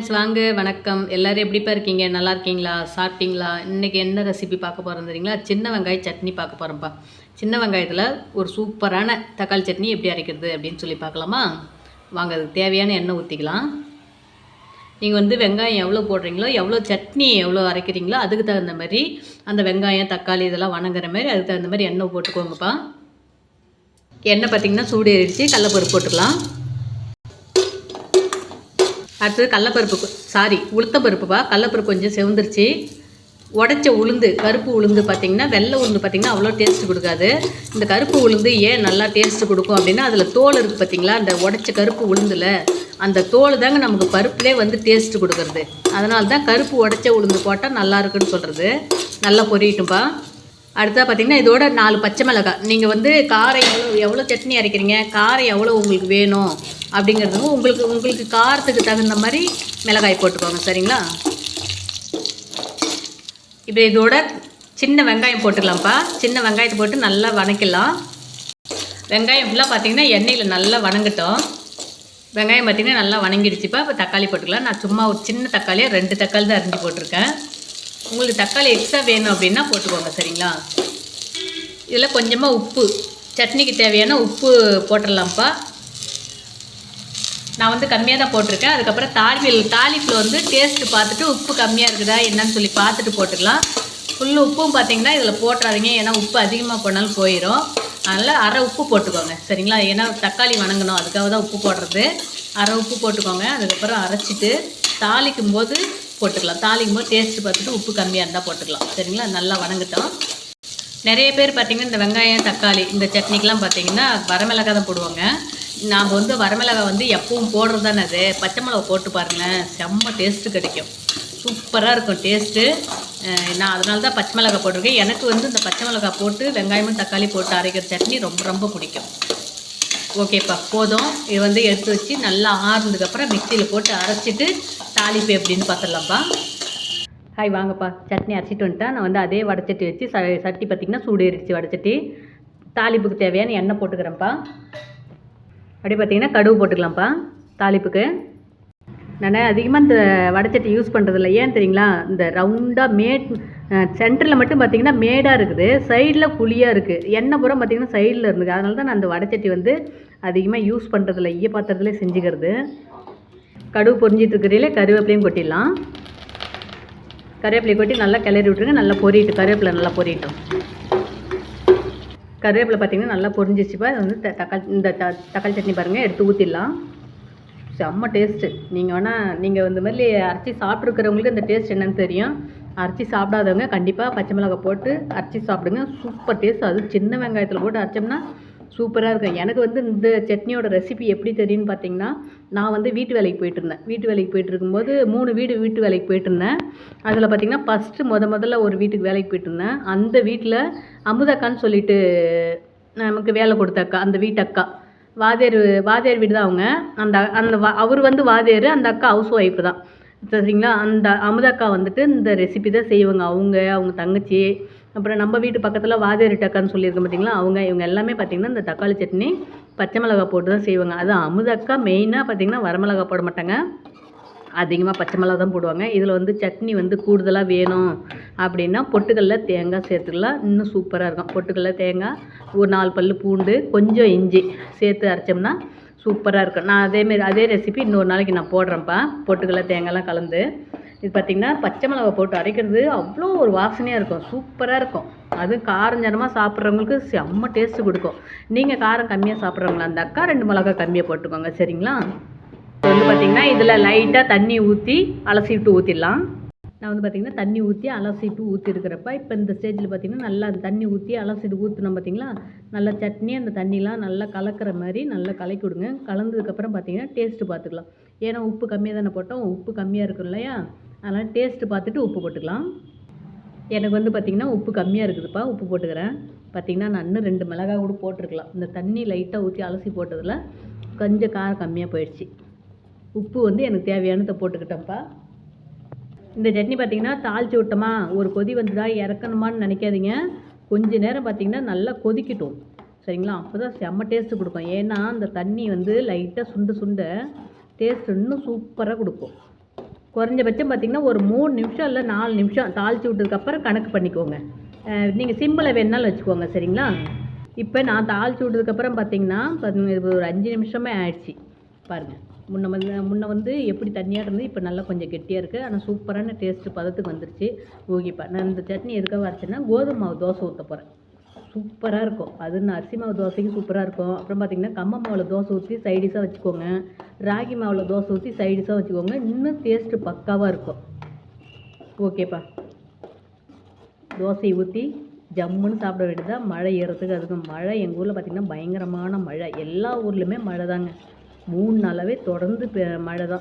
Friends வாங்க வணக்கம். எல்லோரும் எப்படிப்பா இருக்கீங்க? நல்லா இருக்கீங்களா? சாப்பிட்டீங்களா? இன்றைக்கி என்ன ரெசிபி பார்க்க போகிறோம் தெரியுங்களா? சின்ன வெங்காய சட்னி பார்க்க போகிறோம்ப்பா சின்ன வெங்காயத்தில் ஒரு சூப்பரான தக்காளி சட்னி எப்படி அரைக்கிறது அப்படின்னு சொல்லி பார்க்கலாமா? வாங்க அதுக்கு தேவையான எண்ணெய் ஊற்றிக்கலாம் நீங்கள் வந்து வெங்காயம் எவ்வளோ போடுறீங்களோ எவ்வளோ சட்னி எவ்வளோ அரைக்கிறீங்களோ அதுக்கு தகுந்த மாதிரி அந்த வெங்காயம் தக்காளி இதெல்லாம் வணங்குற மாதிரி அதுக்கு தகுந்த மாதிரி எண்ணெய் போட்டுக்கோங்கப்பா. எண்ணெய் பார்த்திங்கன்னா சூடு ஏறிடுச்சு கடலப்பருப்பு போட்டுக்கலாம். அடுத்தது கடலப்பருப்பு சாரி உளுத்தப்பருப்புப்பா கடலப்பருப்பு கொஞ்சம் செவந்துருச்சு. உடச்ச உளுந்து கருப்பு உளுந்து பார்த்திங்கன்னா வெள்ளை உளுந்து பார்த்திங்கன்னா அவ்வளோ டேஸ்ட் கொடுக்காது. இந்த கருப்பு உளுந்து ஏன் நல்லா டேஸ்ட் கொடுக்கும் அப்படின்னா அதில் தோல் இருக்குது பார்த்திங்களா அந்த உடச்ச கருப்பு உளுந்தில் அந்த தோல் தாங்க நமக்கு பருப்புலே வந்து டேஸ்ட் கொடுக்குறது. அதனால தான் கருப்பு உடச்ச உளுந்து போட்டால் நல்லா இருக்குன்னு சொல்கிறது நல்லா பொரியட்டும்பா. அடுத்தா பார்த்தீங்கன்னா இதோட நாலு பச்சை மிளகாய். நீங்கள் வந்து காரம் எவ்வளோ எவ்வளோ சட்னி அரைக்கிறீங்க காரம் எவ்வளோ உங்களுக்கு வேணும் அப்படிங்கிறது உங்களுக்கு உங்களுக்கு காரத்துக்கு தகுந்த மாதிரி மிளகாய் போட்டுக்கோங்க சரிங்களா? இப்போ இதோட சின்ன வெங்காயம் போட்டுக்கலாம்ப்பா. சின்ன வெங்காயத்தை போட்டு நல்லா வணக்கிடலாம். வெங்காயம் ஃபுல்லாக பார்த்தீங்கன்னா எண்ணெயில் நல்லா வணங்கட்டும். வெங்காயம் பார்த்தீங்கன்னா நல்லா வணங்கிடுச்சுப்பா. இப்போ தக்காளி போட்டுக்கலாம். நான் சும்மா ஒரு சின்ன தக்காளியாக ரெண்டு தக்காளி தான் அரிஞ்சு போட்டிருக்கேன். உங்களுக்கு தக்காளி எக்ஸ்ட்ரா வேணும் அப்படின்னா போட்டுக்கோங்க சரிங்களா? இதில் கொஞ்சமாக உப்பு சட்னிக்கு தேவையான உப்பு போட்டுடலாம்ப்பா. நான் வந்து கம்மியாக தான் போட்டிருக்கேன். அதுக்கப்புறம் தாளிவில் தாளிப்பில் வந்து டேஸ்ட்டு பார்த்துட்டு உப்பு கம்மியாக இருக்குதா என்னன்னு சொல்லி பார்த்துட்டு போட்டுக்கலாம். ஃபுல் உப்பும் பார்த்தீங்கன்னா இதில் போட்டுறாதீங்க. ஏன்னா உப்பு அதிகமாக போனாலும் போயிடும் அதனால் அரை உப்பு போட்டுக்கோங்க சரிங்களா? ஏன்னா தக்காளி வணங்கணும். அதுக்காக தான் உப்பு போடுறது. அரை உப்பு போட்டுக்கோங்க. அதுக்கப்புறம் அரைச்சிட்டு தாளிக்கும் போது போட்டுக்கலாம். தாளிக்கும் போது டேஸ்ட்டு பார்த்துட்டு உப்பு கம்மியாக இருந்தால் போட்டுக்கலாம். சரிங்களா? நல்லா வணங்கட்டும். நிறைய பேர் பார்த்திங்கன்னா இந்த வெங்காயம் தக்காளி இந்த சட்னிக்கெலாம் பார்த்தீங்கன்னா வரமிளகா தான் போடுவாங்க. நாம் வந்து வரமிளகா வந்து எப்பவும் போடுறது தானே அது? பச்சை மிளகா போட்டு பாருங்கள் செம்ம டேஸ்ட்டு கிடைக்கும். சூப்பராக இருக்கும் டேஸ்ட்டு நான் அதனால தான் பச்சை மிளகா போட்டிருக்கேன். எனக்கு வந்து இந்த பச்சை மிளகா போட்டு வெங்காயமும் தக்காளி போட்டு அரைக்கிற சட்னி ரொம்ப ரொம்ப பிடிக்கும். ஓகேப்பா போதும். இது வந்து எடுத்து வச்சு நல்லா ஆறுனதுக்கப்புறம் மிக்சியில் போட்டு அரைச்சிட்டு தாளிப்பு எப்படின்னு பார்த்துடலாம்ப்பா. ஹாய் வாங்கப்பா. சட்னி அரைச்சிட்டு வந்துட்டேன் நான் வந்து அதே வடச்சட்டி வச்சு ச சட்டி பார்த்திங்கன்னா சூடு எரிச்சு வடச்சட்டி தாளிப்புக்கு தேவையான எண்ணெய் போட்டுக்கிறேன்ப்பா. அப்படியே பார்த்தீங்கன்னா கடுகு போட்டுக்கலாம்ப்பா தாளிப்புக்கு நான் அதிகமாக இந்த வடச்சட்டி யூஸ் பண்ணுறதில்ல ஏன் தெரியுங்களா? இந்த ரவுண்டாக மேட் சென்டரில் மட்டும் பார்த்திங்கன்னா மேடாக இருக்குது. சைடில் குழியாக இருக்குது எண்ணெய் புறம் பார்த்தீங்கன்னா சைடில் இருக்குது அதனால தான் நான் அந்த வடச்சட்டி வந்து அதிகமாக யூஸ் பண்ணுறதில்ல ஈய பாத்திரத்துலேயே செஞ்சுக்கிறது. கடுகு பொரிஞ்சிட்டு இருக்கிறதுலே கருவேப்பிலையும் கொட்டிடலாம். கருவேப்பிலை கொட்டி நல்லா கிளறி விட்ருங்க நல்லா பொரியிட்டு கருவேப்பிலை நல்லா பொரியட்டும். கருவேப்பிலை பார்த்தீங்கன்னா நல்லா பொரிஞ்சிச்சுப்பா அது வந்து தக்காளி இந்த த தக்காளி சட்னி பாருங்கள் எடுத்து ஊற்றிடலாம் செம்ம டேஸ்ட்டு. நீங்கள் வேணால் நீங்கள் இந்த மாதிரி அரைச்சி சாப்பிட்ருக்கிறவங்களுக்கு இந்த டேஸ்ட் என்னன்னு தெரியும். அரைச்சி சாப்பிடாதவங்க கண்டிப்பாக பச்சை மிளகாய் போட்டு அரைச்சி சாப்பிடுங்க. Super taste. அது சின்ன வெங்காயத்தில் போட்டு அரைச்சோம்னா சூப்பராக இருக்கும் எனக்கு வந்து இந்த சட்னியோட ரெசிபி எப்படி தெரியும்னு பார்த்தீங்கன்னா நான் வந்து வீட்டு வேலைக்கு போயிட்டு இருந்தேன். வீட்டு வேலைக்கு போயிட்டு இருக்கும்போது மூணு வீடு வீட்டு வேலைக்கு போயிட்டு இருந்தேன். அதில் பார்த்தீங்கன்னா ஃபஸ்ட்டு முத முதல்ல ஒரு வீட்டுக்கு வேலைக்கு போயிட்டு இருந்தேன். அந்த வீட்டில் அமுதக்கான்னு சொல்லிட்டு நமக்கு வேலை கொடுத்த அக்கா அந்த வீட்டு அக்கா. வாதியார் வாதியார் வீடு தான் அவங்க. அந்த அந்த வா அவர் வந்து வாதியார் அந்த அக்கா ஹவுஸ் ஒய்ஃப் தான். சரிங்களா? அந்த அமுதக்கா வந்துட்டு இந்த ரெசிபி தான் செய்வாங்க. அவங்க அவங்க தங்கச்சி அப்புறம் நம்ம வீட்டு பக்கத்தில் வாதியார் டக்கான்னு சொல்லியிருக்க பார்த்தீங்களா அவங்க இவங்க எல்லாமே பார்த்திங்கன்னா இந்த தக்காளி சட்னி பச்சை மிளகா போட்டு தான் செய்வாங்க. அது அமுதக்கா மெயினாக பார்த்தீங்கன்னா வரமிளகா போட மாட்டாங்க. அதிகமாக பச்சை மிளகா தான் போடுவாங்க. இதில் வந்து சட்னி வந்து கூடுதலாக வேணும் அப்படின்னா பொட்டுக்கல்ல தேங்காய் சேர்த்துக்கலாம். இன்னும் சூப்பராக இருக்கும். பொட்டுக்கல்ல தேங்காய் ஒரு நாலு பல் பூண்டு கொஞ்சம் இஞ்சி சேர்த்து அரைச்சோம்னா சூப்பராக இருக்கும். நான் அதேமாரி அதே ரெசிபி இன்னொரு நாளைக்கு நான் போடுறேன்ப்பா. பொட்டுக்கல்ல தேங்காய்லாம் கலந்து. இது பார்த்திங்கன்னா பச்சை மிளகா போட்டு அரைக்கிறது அவ்வளோ ஒரு வாசனையாக இருக்கும். சூப்பராக இருக்கும். அதுவும் காரஞ்சனமாக சாப்பிட்றவங்களுக்கு செம்ம டேஸ்ட்டு கொடுக்கும். நீங்கள் காரம் கம்மியாக சாப்பிட்றவங்களா அந்த அக்கா ரெண்டு மிளகா கம்மியாக போட்டுக்கோங்க. சரிங்களா? இப்போ வந்து பார்த்திங்கன்னா இதில் லைட்டாக தண்ணி ஊற்றி அலசி விட்டு ஊற்றிடலாம் நான் வந்து பார்த்திங்கன்னா தண்ணி ஊற்றி அலசிட்டு ஊற்றிருக்கிறப்ப இப்போ இந்த ஸ்டேஜில் பார்த்திங்கன்னா நல்லா அந்த தண்ணி ஊற்றி அலசிட்டு ஊற்றினோம் பார்த்திங்களா நல்லா சட்னி அந்த தண்ணிலாம் நல்லா கலக்கிற மாதிரி நல்லா கலக்கி விடுங்க. கலந்ததுக்கப்புறம் பார்த்திங்கன்னா டேஸ்ட்டு பார்த்துக்கலாம். ஏன்னா உப்பு கம்மியாக தானே போட்டோம். உப்பு கம்மியாக இருக்கும் இல்லையா? அதனால் டேஸ்ட்டு பார்த்துட்டு உப்பு போட்டுக்கலாம். எனக்கு வந்து பார்த்திங்கன்னா உப்பு கம்மியாக இருக்குதுப்பா உப்பு போட்டுக்கிறேன். பார்த்திங்கன்னா நான் இன்னும் ரெண்டு மிளகாய் கூட போட்டிருக்கலாம். இந்த தண்ணி லைட்டாக ஊற்றி அலசி போட்டதில் கொஞ்சம் காரம் கம்மியாக போயிடுச்சு. உப்பு வந்து எனக்கு தேவையானதை போட்டுக்கிட்டேன்ப்பா. இந்த சட்னி பார்த்திங்கன்னா தாளிச்சு விட்டோமா ஒரு கொதி வந்ததா இறக்கணுமான்னு நினைக்காதீங்க. கொஞ்ச நேரம் பார்த்திங்கன்னா நல்லா கொதிக்கட்டும். சரிங்களா? அப்போ தான் செம்ம டேஸ்ட்டு கொடுக்கும். ஏன்னா அந்த தண்ணி வந்து லைட்டாக சுண்ட சுண்ட டேஸ்ட் இன்னும் சூப்பராக கொடுக்கும். குறைஞ்சபட்சம் பார்த்திங்கன்னா ஒரு மூணு நிமிஷம் இல்லை நாலு நிமிஷம் தாளித்து விட்டதுக்கப்புறம் கணக்கு பண்ணிக்கோங்க. நீங்கள் சிம்மில் வேணாலும் வச்சுக்கோங்க சரிங்களா? இப்போ நான் தாளித்து விட்டதுக்கப்புறம் பார்த்தீங்கன்னா இது ஒரு அஞ்சு நிமிஷமே ஆயிடுச்சு. பாருங்கள் முன்ன வந்து முன்ன வந்து எப்படி தண்ணியாக இருந்தது இப்போ நல்லா கொஞ்சம் கெட்டியாக இருக்குது ஆனால் சூப்பரான டேஸ்ட்டு பதத்துக்கு வந்துருச்சு. ஓகேப்பா நான் இந்த சட்னி எதுக்காக வரைச்சேன்னா கோதுமை மாவு தோசை ஊற்ற போகிறேன் சூப்பராக இருக்கும். அது அரிசி மாவு தோசைக்கு சூப்பராக இருக்கும். அப்புறம் பார்த்திங்கன்னா கம்ம மாவில் தோசை ஊற்றி சைடிஷாக வச்சுக்கோங்க. ராகி மாவில் தோசை ஊற்றி சைடிஷாக வச்சுக்கோங்க. இன்னும் டேஸ்ட்டு பக்காவாக இருக்கும். ஓகேப்பா. தோசையை ஊற்றி ஜம்முன்னு சாப்பிட வேண்டியதாக மழை ஏறத்துக்கு அதுக்கு மழை எங்கள் ஊரில் பார்த்திங்கன்னா பயங்கரமான மழை. எல்லா ஊர்லேயுமே மழை தாங்க மூணு நாளாகவே தொடர்ந்து பெ- மழை தான்